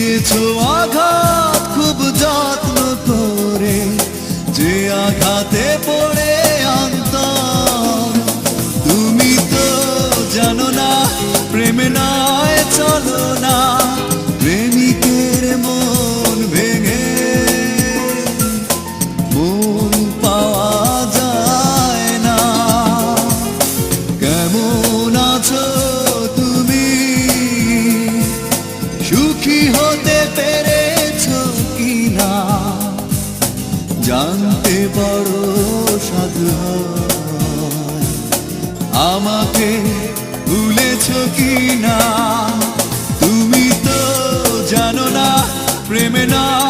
দিয়েছ আঘাত, খুব যত্ন করে। যে আঘাতে পড়ে অন্তর। তুমি তো জানো না, প্রেমে নয়, চলো সুখী হতে পেরেছ কিনা? জানতে বড় সাধু আমাকে কি কিনা? তুমি তো জানো না, প্রেমে না